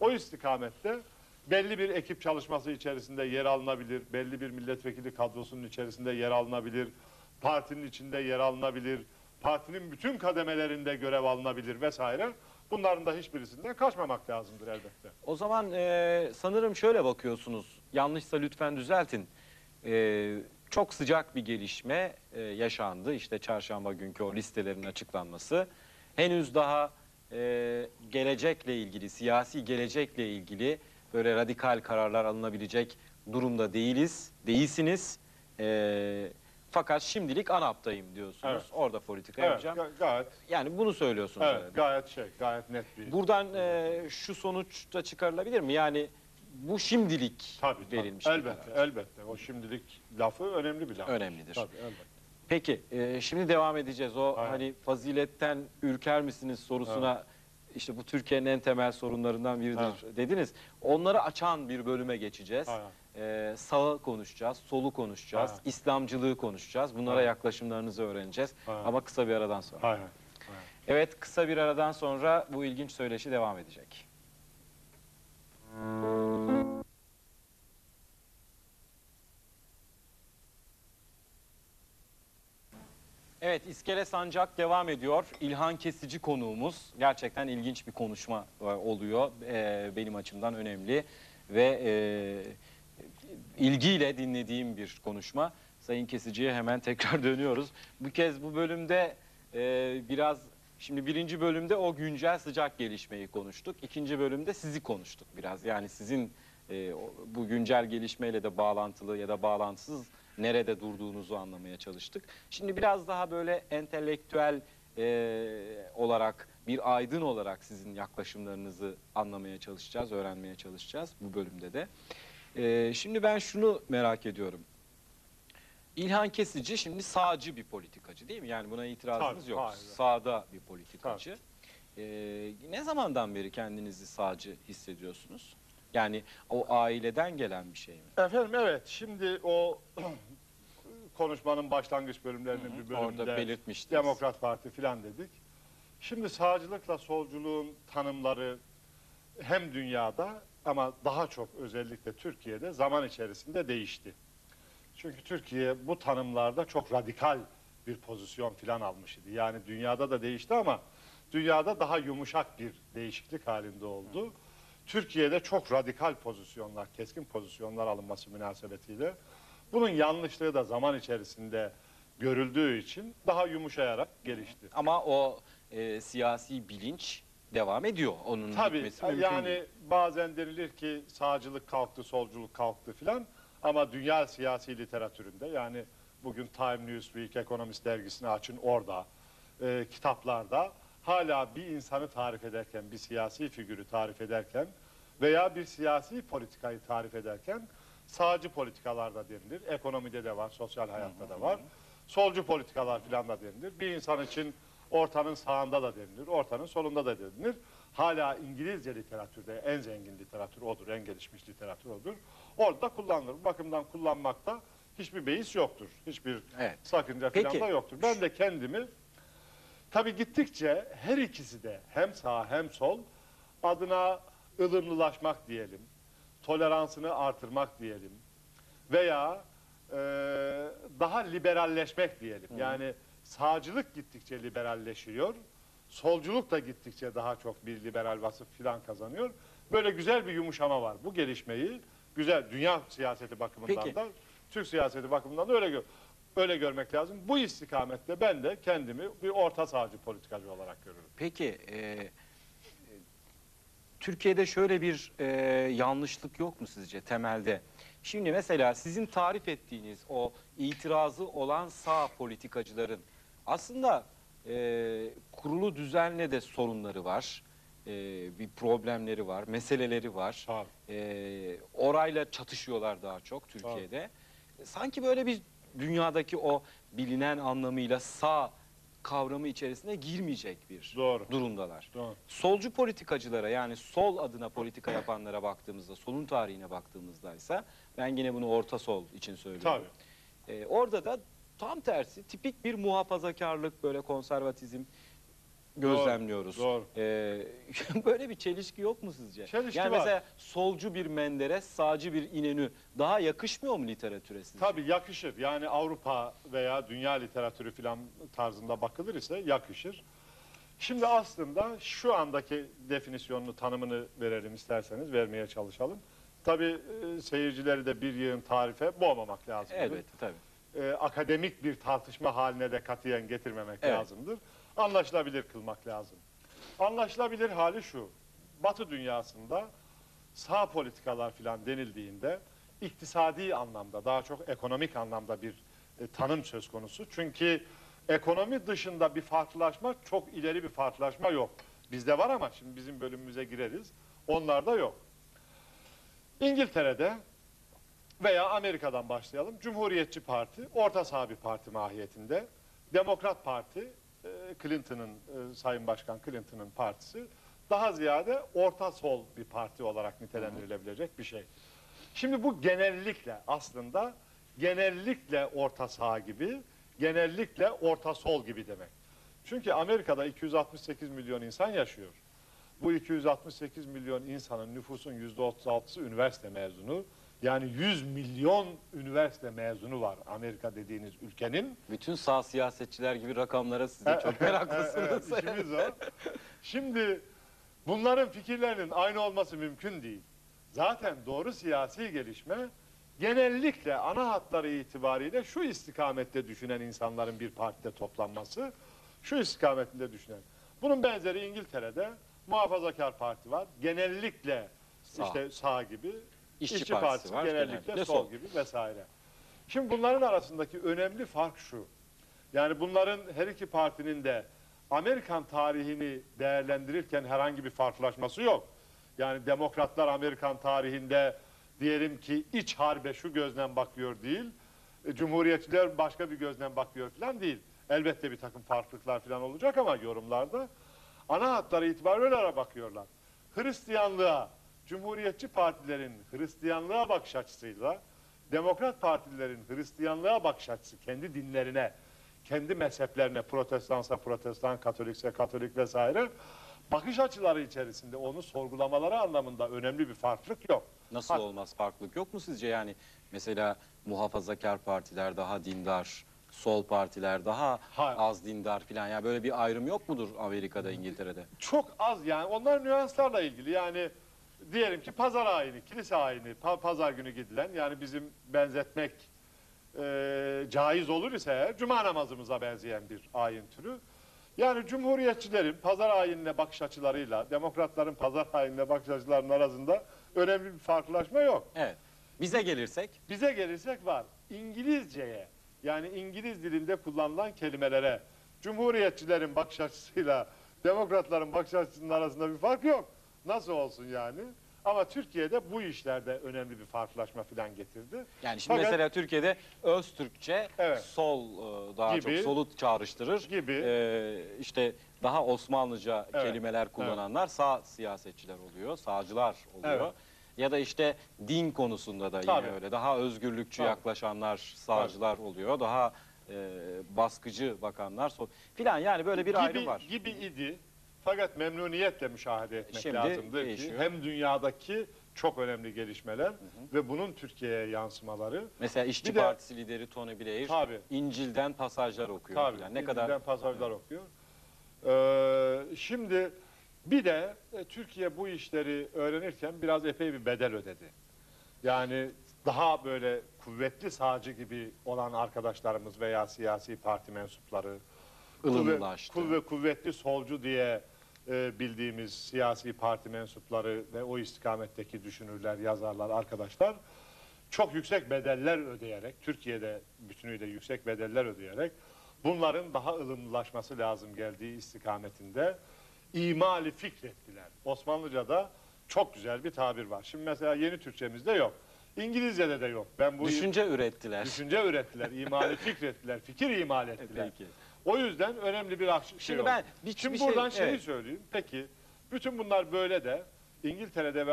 O istikamette belli bir ekip çalışması içerisinde yer alınabilir, belli bir milletvekili kadrosunun içerisinde yer alınabilir, partinin içinde yer alınabilir, partinin bütün kademelerinde görev alınabilir vesaire. Bunların da hiçbirisinden kaçmamak lazımdır elbette. O zaman e, sanırım şöyle bakıyorsunuz. Yanlışsa lütfen düzeltin. E, çok sıcak bir gelişme e, yaşandı. İşte çarşamba günkü o listelerin açıklanması. Henüz daha e, gelecekle ilgili, siyasi gelecekle ilgili böyle radikal kararlar alınabilecek durumda değiliz, değilsiniz. E, fakat şimdilik ANAP'tayım diyorsunuz. Evet. Orada politika Evet, yapacağım. ga- gayet, Yani bunu söylüyorsunuz. evet, herhalde. gayet şey, gayet net bir. Buradan e, şu sonuç da çıkarılabilir mi? Yani bu şimdilik Tabii, tabii. verilmiş bir elbette, elbette. O şimdilik lafı önemli bir laf. Önemlidir. Tabii, elbette. Peki e, şimdi devam edeceğiz. O Aynen. hani faziletten ürker misiniz sorusuna işte bu Türkiye'nin en temel sorunlarından biridir Evet. dediniz. Onları açan bir bölüme geçeceğiz. Aynen. E, sağı konuşacağız, solu konuşacağız, Aynen. İslamcılığı konuşacağız. Bunlara Aynen. yaklaşımlarınızı öğreneceğiz. Aynen. Ama kısa bir aradan sonra. Aynen. aynen. Evet kısa bir aradan sonra bu ilginç söyleşi devam edecek. Evet İskele Sancak devam ediyor. İlhan Kesici konuğumuz. Gerçekten ilginç bir konuşma e, oluyor. E, benim açımdan önemli ve e, ilgiyle dinlediğim bir konuşma. Sayın Kesici'ye hemen tekrar dönüyoruz. Bu kez bu bölümde e, biraz şimdi birinci bölümde o güncel sıcak gelişmeyi konuştuk. İkinci bölümde sizi konuştuk biraz. Yani sizin e, bu güncel gelişmeyle de bağlantılı ya da bağlantısız nerede durduğunuzu anlamaya çalıştık. Şimdi biraz daha böyle entelektüel e, olarak bir aydın olarak sizin yaklaşımlarınızı anlamaya çalışacağız, öğrenmeye çalışacağız bu bölümde de. E, şimdi ben şunu merak ediyorum. İlhan Kesici şimdi sağcı bir politikacı değil mi? Yani buna itirazınız Tabii, yok. hayır. Sağda bir politikacı. Ee, ne zamandan beri kendinizi sağcı hissediyorsunuz? Yani o aileden gelen bir şey mi? Efendim evet şimdi o konuşmanın başlangıç bölümlerinin bir bölümünde Orada belirtmiştiniz. Demokrat Parti filan dedik. Şimdi sağcılıkla solculuğun tanımları hem dünyada ama daha çok özellikle Türkiye'de zaman içerisinde değişti. Çünkü Türkiye bu tanımlarda çok radikal bir pozisyon filan almış idi. Yani dünyada da değişti ama dünyada daha yumuşak bir değişiklik halinde oldu. Türkiye'de çok radikal pozisyonlar, keskin pozisyonlar alınması münasebetiyle bunun yanlışlığı da zaman içerisinde görüldüğü için daha yumuşayarak gelişti. Ama o e, siyasi bilinç devam ediyor. Onun Tabii gitmesi mümkün yani değil. bazen denilir ki sağcılık kalktı, solculuk kalktı filan ama dünya siyasi literatüründe yani bugün Time Newsweek, Economist dergisini açın orada, e, kitaplarda hala bir insanı tarif ederken, bir siyasi figürü tarif ederken veya bir siyasi politikayı tarif ederken sağcı politikalarda denilir. Ekonomide de var, sosyal hayatta da var. Solcu politikalar filan da denilir. Bir insan için ortanın sağında da denilir, ortanın solunda da denilir. Hala İngilizce literatürde en zengin literatür odur, en gelişmiş literatür odur. Orada kullanılır. Bu bakımdan kullanmakta hiçbir beis yoktur. Hiçbir Evet. sakınca Peki. filan da yoktur. Ben de kendimi tabii gittikçe her ikisi de hem sağ hem sol adına ılımlılaşmak diyelim, toleransını artırmak diyelim veya e, daha liberalleşmek diyelim. Yani sağcılık gittikçe liberalleşiyor, solculuk da gittikçe daha çok bir liberal vasıf filan kazanıyor. Böyle güzel bir yumuşama var. Bu gelişmeyi güzel dünya siyaseti bakımından Peki. da Türk siyaseti bakımından da öyle gör, öyle görmek lazım. Bu istikamette ben de kendimi bir orta sağcı politikacı olarak görürüm. Peki e, Türkiye'de şöyle bir e, yanlışlık yok mu sizce temelde? Şimdi mesela sizin tarif ettiğiniz o itirazı olan sağ politikacıların aslında e, kurulu düzenle de sorunları var. E, bir problemleri var, meseleleri var. Tabii. E, orayla çatışıyorlar daha çok Türkiye'de. Sanki böyle bir dünyadaki o bilinen anlamıyla sağ kavramı içerisine girmeyecek bir Doğru. durumdalar. Doğru. Solcu politikacılara yani sol adına politika yapanlara baktığımızda, solun tarihine baktığımızda ise ben yine bunu orta sol için söylüyorum. Tabii. Ee, orada da tam tersi tipik bir muhafazakarlık, böyle konservatizm gözlemliyoruz. Doğru, Ee, böyle bir çelişki yok mu sizce? Çelişki yani var. mesela solcu bir Menderes, sağcı bir İnönü daha yakışmıyor mu literatüre sizce? Tabii yakışır. Yani Avrupa veya dünya literatürü filan tarzında bakılır ise yakışır. Şimdi aslında şu andaki definisyonunu, tanımını verelim isterseniz, vermeye çalışalım. Tabii e, seyircileri de bir yığın tarife boğmamak lazım. Elbette tabii. E, akademik bir tartışma haline de katiyen getirmemek Evet. lazımdır. Anlaşılabilir kılmak lazım. Anlaşılabilir hali şu. Batı dünyasında sağ politikalar filan denildiğinde iktisadi anlamda daha çok ekonomik anlamda bir e, tanım söz konusu. Çünkü ekonomi dışında bir farklılaşma çok ileri bir farklılaşma yok. Bizde var ama şimdi bizim bölümümüze gireriz. Onlarda yok. İngiltere'de veya Amerika'dan başlayalım. Cumhuriyetçi Parti orta sağ bir parti mahiyetinde. Demokrat Parti Clinton'ın e, Sayın Başkan Clinton'ın partisi daha ziyade orta sol bir parti olarak nitelendirilebilecek bir şey. Şimdi bu genellikle aslında genellikle orta sağ gibi, genellikle orta sol gibi demek. Çünkü Amerika'da 268 milyon insan yaşıyor. Bu 268 milyon insanın nüfusun %36'sı üniversite mezunu. Yani 100 milyon üniversite mezunu var Amerika dediğiniz ülkenin. Bütün sağ siyasetçiler gibi rakamlara siz de çok meraklısınız. İşimiz o. Şimdi bunların fikirlerinin aynı olması mümkün değil. Zaten doğru siyasi gelişme genellikle ana hatları itibariyle şu istikamette düşünen insanların bir partide toplanması, şu istikametinde düşünen. Bunun benzeri İngiltere'de muhafazakar parti var. Genellikle Sağ. işte sağ gibi, İşçi işçi, Partisi partisi, var, genellikle genellikle sol, sol. gibi vesaire. Şimdi bunların arasındaki önemli fark şu. Yani bunların her iki partinin de Amerikan tarihini değerlendirirken herhangi bir farklılaşması yok. Yani demokratlar Amerikan tarihinde diyelim ki iç harbe şu gözden bakıyor değil. e, Cumhuriyetçiler başka bir gözden bakıyor falan değil. Elbette bir takım farklılıklar falan olacak ama yorumlarda ana hatları itibariyle öyle bakıyorlar. Hristiyanlığa, Cumhuriyetçi partilerin Hristiyanlığa bakış açısıyla Demokrat partilerin Hristiyanlığa bakış açısı, kendi dinlerine, kendi mezheplerine, protestansa protestan, katolikse katolik vesaire bakış açıları içerisinde onu sorgulamaları anlamında önemli bir farklılık yok. Nasıl olmaz? Farklılık yok mu sizce? Yani mesela muhafazakar partiler daha dindar, sol partiler daha Ha- az dindar filan. Ya böyle bir ayrım yok mudur Amerika'da, İngiltere'de? Çok az yani. Onlar nüanslarla ilgili. Yani diyelim ki pazar ayini, kilise ayini, pa- pazar günü gidilen yani bizim benzetmek e, caiz olur ise eğer cuma namazımıza benzeyen bir ayin türü. Yani cumhuriyetçilerin pazar ayinine bakış açılarıyla demokratların pazar ayinine bakış açılarının arasında önemli bir farklılaşma yok. Evet. Bize gelirsek Bize gelirsek var. İngilizceye yani İngiliz dilinde kullanılan kelimelere Cumhuriyetçilerin bakış açısıyla demokratların bakış açısının arasında bir fark yok. Nasıl olsun yani? Ama Türkiye'de bu işlerde önemli bir farklılaşma falan getirdi. yani şimdi Fakat- mesela Türkiye'de öz Türkçe Evet. sol e, daha Gibi. çok solu çağrıştırır. Gibi. E, işte daha Osmanlıca Evet. kelimeler kullananlar sağ siyasetçiler oluyor, sağcılar oluyor. Evet. Ya da işte din konusunda da yine Tabii. öyle. Daha özgürlükçü Tabii. yaklaşanlar sağcılar oluyor. Daha e, baskıcı bakanlar sol filan yani böyle bir ayrım gibi, var. gibi idi. Fakat memnuniyetle müşahede etmek Şimdi lazımdır ki değişiyor. hem dünyadaki çok önemli gelişmeler ve bunun Türkiye'ye yansımaları Mesela İşçi Bir de- Partisi lideri Tony Blair Tabii. İncil'den pasajlar okuyor Tabii. filan. Ne birbirinden kadar pasajlar okuyor. Ee, şimdi bir de e, Türkiye bu işleri öğrenirken biraz epey bir bedel ödedi. Yani daha böyle kuvvetli sağcı gibi olan arkadaşlarımız veya siyasi parti mensupları, ılımlaştı. kuvve, kuvvetli solcu diye e, bildiğimiz siyasi parti mensupları ve o istikametteki düşünürler, yazarlar, arkadaşlar çok yüksek bedeller ödeyerek, Türkiye'de bütünüyle yüksek bedeller ödeyerek bunların daha ılımlılaşması lazım geldiği istikametinde imali fikrettiler. Osmanlıca'da çok güzel bir tabir var. Şimdi mesela yeni Türkçemizde yok. İngilizce'de de yok. Ben bu Düşünce ürettiler. düşünce ürettiler, imali fikrettiler, fikir imal ettiler. Peki. O yüzden önemli bir şey Şimdi oldu. ben bir- Şimdi bir şey- buradan şeyi evet. söyleyeyim. Peki bütün bunlar böyle de İngiltere'de ve